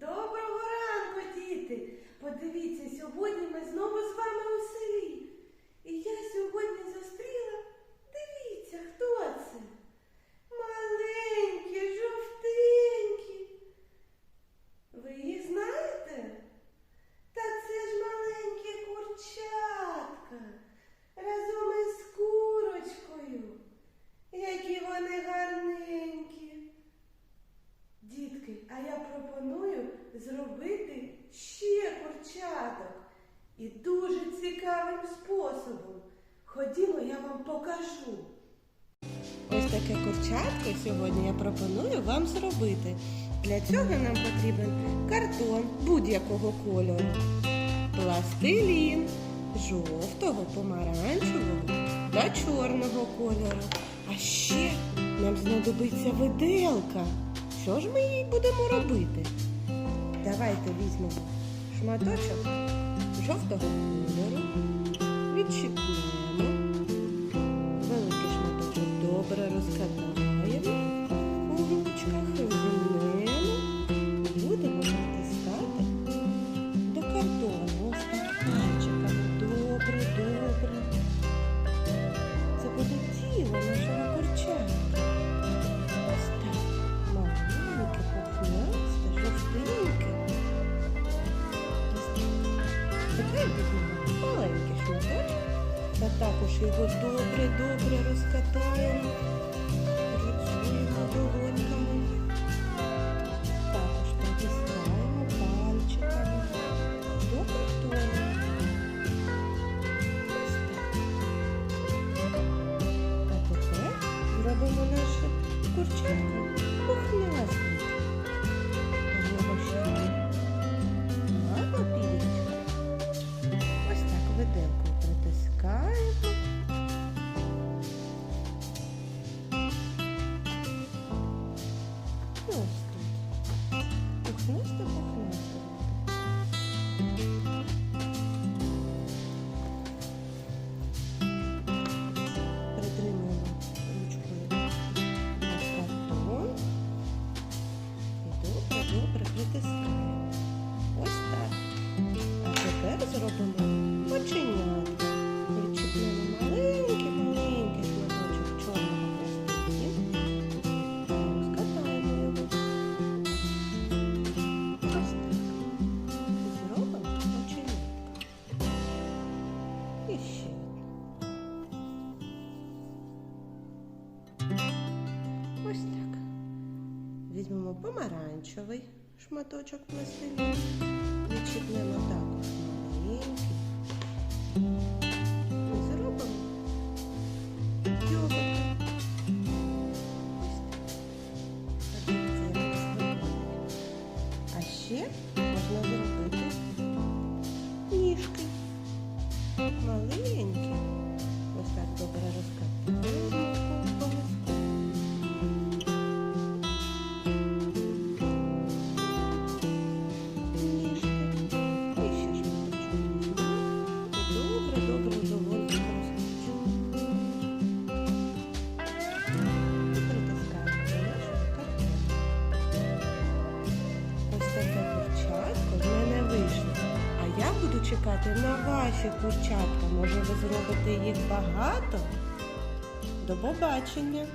Доброго ранку, діти! Подивіться, сьогодні ми знову з вами у зробити ще курчаток. І дуже цікавим способом. Ходімо, я вам покажу. Ось таке курчатко сьогодні я пропоную вам зробити. Для цього нам потрібен картон будь-якого кольору, пластилін жовтого, помаранчевого та чорного кольору. А ще нам знадобиться виделка. Що ж ми їй будемо робити? Давайте візьмемо шматочок жовтого кольору, відчіпнемо, також його добре-добре розкатаємо. Працюємо долоньками. Також притискаємо пальчиками до картону. А тепер зробимо наше курчатко пухнастеньке. Притискаємо. І ось І ще. Ось так. Візьмемо помаранчевий шматочок пластиліну. Відчіпнемо також маленький. Чекати на ваші курчатка. Може, ви зробите їх багато? До побачення!